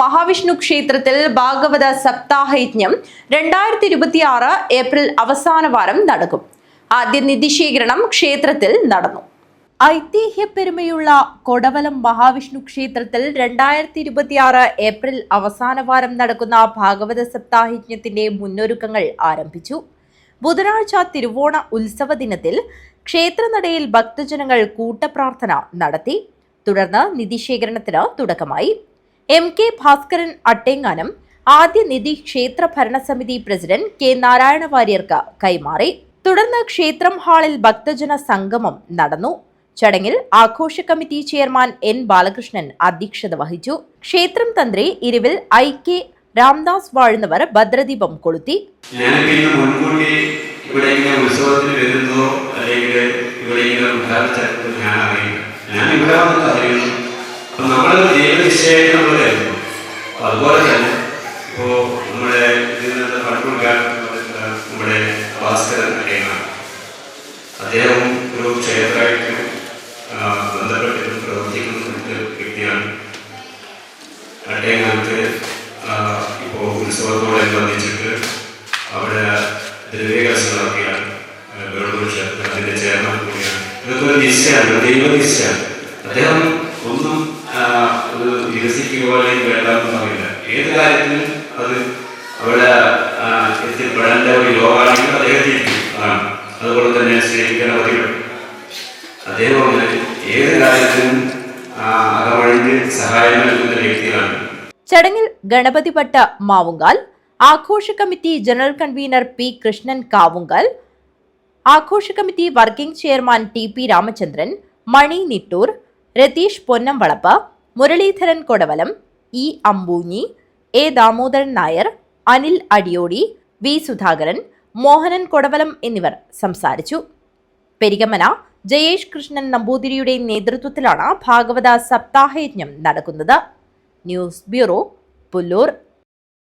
മഹാവിഷ്ണു ക്ഷേത്രത്തിൽ ഭാഗവത സപ്താഹയജ്ഞം രണ്ടായിരത്തി ഇരുപത്തി ആറ് ഏപ്രിൽ അവസാന വാരം നടക്കും. ആദ്യ നിധിശേഖരണം ക്ഷേത്രത്തിൽ നടന്നു. ഐതിഹ്യപ്പെരുമയുള്ള കൊടവലം മഹാവിഷ്ണു ക്ഷേത്രത്തിൽ രണ്ടായിരത്തി ഇരുപത്തിയാറ് ഏപ്രിൽ അവസാന വാരം നടക്കുന്ന ഭാഗവത സപ്താഹയജ്ഞത്തിന്റെ മുന്നൊരുക്കങ്ങൾ ആരംഭിച്ചു. ബുധനാഴ്ച തിരുവോണ ഉത്സവ ദിനത്തിൽ ക്ഷേത്രനടയിൽ ഭക്തജനങ്ങൾ കൂട്ടപ്രാർത്ഥന നടത്തി. തുടർന്ന് നിധിശേഖരണത്തിന് തുടക്കമായി. എം കെ ഭാസ്കരൻ അട്ടേങ്ങാനം ആദ്യ നിധി ക്ഷേത്ര ഭരണസമിതി പ്രസിഡന്റ് കെ നാരായണ വാര്യർക്ക് കൈമാറി. തുടർന്ന് ക്ഷേത്രം ഹാളിൽ ഭക്തജന സംഗമം നടന്നു. ചടങ്ങിൽ ആഘോഷ കമ്മിറ്റി ചെയർമാൻ എൻ ബാലകൃഷ്ണൻ അധ്യക്ഷത വഹിച്ചു. ക്ഷേത്രം തന്ത്രി ഇരുവിൽ ഐ കെ രാംദാസ് വാഴുന്നവർ ഭദ്രദീപം കൊളുത്തി. ഇവിടെ ഇങ്ങനെ ഉത്സവത്തിന് അല്ലെങ്കിൽ ഇവിടെ ഇങ്ങനെ ഞാൻ ദൈവനിശ്ചയം പോലെയായിരുന്നു അപ്പൊ അതുപോലെ തന്നെ ഇപ്പോ നമ്മുടെ ഇതിൽ നിന്ന് പണ്ടുകാലം നമ്മുടെ ഭാസ്കരൻ അറിയണം അദ്ദേഹം ഒരു ക്ഷേത്രമായിട്ട് ബന്ധപ്പെട്ടിട്ടും പ്രവർത്തിക്കുന്ന ഒരു വ്യക്തിയാണ്. അട്ടയങ്ങാനത്ത് ഇപ്പോൾ ഉത്സവത്തോടനുബന്ധിച്ചിട്ട് അവിടെ ദ്രവ്യകലശങ്ങളൊക്കെയാണ് ഗവൺമെന്റ് ക്ഷേത്രത്തിൽ അതിന്റെ ചെയർമാൻ കൂടിയാണ്. ഇതൊക്കെ ഒരു നിശ്ചയമാണ് ഒരു ദൈവ നിശ്ചയമാണ് അദ്ദേഹം വികസിക്കുക അല്ലെങ്കിൽ വേണ്ടെന്ന് പറയില്ല ഏത് കാര്യത്തിലും അത് അവിടെ എത്തിപ്പെടേണ്ട ഒരു യോഗമാണെങ്കിൽ അദ്ദേഹത്തിന് അതാണ്. അതുപോലെ തന്നെ ശ്രീ അതേപോലെ ഏത് കാര്യത്തിനും അകവഴിഞ്ഞ് സഹായം നൽകുന്ന വ്യക്തികളാണ്. ചടങ്ങിൽ ഗണപതി ഭട്ട മാവുങ്കാൽ ആഘോഷ committee general convener P Krishnan Kavungal ആഘോഷ committee working chairman T P Ramachandran Mani Nittur Ratheesh Ponnamvalappu Muraleedharan Kodavalam E Ambunhi A Damodaran Nair Anil Adiyodi V Sudhakaran Mohanan Kodavalam എന്നിവർ സംസാരിച്ചു. പെരികമന ജയേഷ് കൃഷ്ണൻ നമ്പൂതിരിയുടെ നേതൃത്വത്തിലാണ് ഭാഗവത സപ്താഹയജ്ഞം നടക്കുന്നത്. News bureau Pullur.